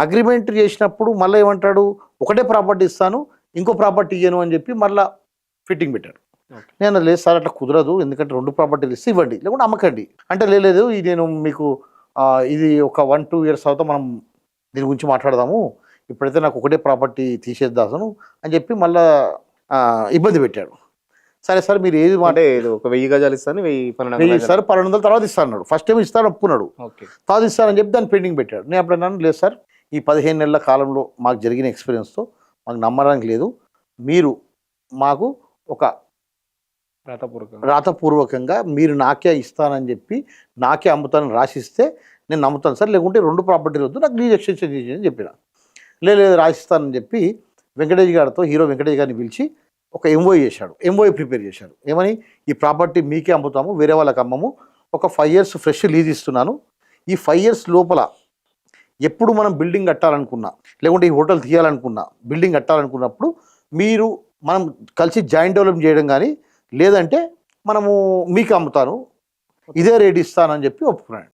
Agreement చేసినప్పుడు మళ్ళీ ఏమంటాడు? ఒకటే ప్రాపర్టీ ఇస్తాను ఇంకో ప్రాపర్టీ ఇయ్యను అని చెప్పి మళ్ళీ ఫిట్టింగ్ పెట్టాడు. నేను లేదు సార్ అట్లా కుదరదు ఎందుకంటే రెండు ప్రాపర్టీలు ఇస్తే ఇవ్వండి లేకుంటే అమ్మకండి. అంటే "లే- లేదు ఇది నేను మీకు ఇది ఒక వన్ టూ ఇయర్స్ తర్వాత మనం దీని గురించి మాట్లాడదాము ఇప్పుడైతే నాకు ఒకటే ప్రాపర్టీ తీసేద్దాను అని చెప్పి మళ్ళా ఇబ్బంది పెట్టాడు. సరే సార్ మీరు ఏది మాట ఒక వెయ్యి గజాలు ఇస్తాను వెయ్యి పన్నెండు వెయ్యి ఇస్తారు పన్నెండు వందల తర్వాత ఇస్తాను అన్నాడు. ఫస్ట్ టైం ఇస్తాను ఒప్పుకున్నాడు. ఓకే. తర్వాత ఇస్తానని చెప్పి దాన్ని పెండింగ్ పెట్టాడు. నేను అప్పుడు అన్నాను లేదు సార్ ఈ పదిహేను నెలల కాలంలో మాకు జరిగిన ఎక్స్పీరియన్స్తో మాకు నమ్మడానికి లేదు. మీరు మాకు ఒక రాతపూర్వకంగా. రాతపూర్వకంగా మీరు నాకే ఇస్తానని చెప్పి నాకే అమ్ముతానని రాసిస్తే నేను నమ్ముతాను సార్. లేకుంటే రెండు ప్రాపర్టీలు వద్దు నాకు లీజ్ ఎక్స్టెన్షన్ చేసి అని చెప్పిన. "లే, లేదు రాసిస్తానని చెప్పి వెంకటేష్ గారితో హీరో వెంకటేష్ గారిని పిలిచి ఒక ఎంఓఐ చేశాడు. ఎంఓఐ ప్రిపేర్ చేశాడు. ఏమని? ఈ ప్రాపర్టీ మీకే అమ్ముతాము వేరే వాళ్ళకి అమ్మము. ఒక ఫైవ్ ఇయర్స్ ఫ్రెష్ లీజ్ ఇస్తున్నాను. ఈ ఫైవ్ ఇయర్స్ లోపల ఎప్పుడు మనం బిల్డింగ్ కట్టాలనుకున్నా లేకుంటే ఈ హోటల్ తీయాలనుకున్నా బిల్డింగ్ కట్టాలనుకున్నప్పుడు మీరు మనం కలిసి జాయింట్ డెవలప్ చేయడం కానీ లేదంటే మనము మీకు అమ్ముతాను ఇదే రేట్ ఇస్తానని చెప్పి ఒప్పుకున్నాడు.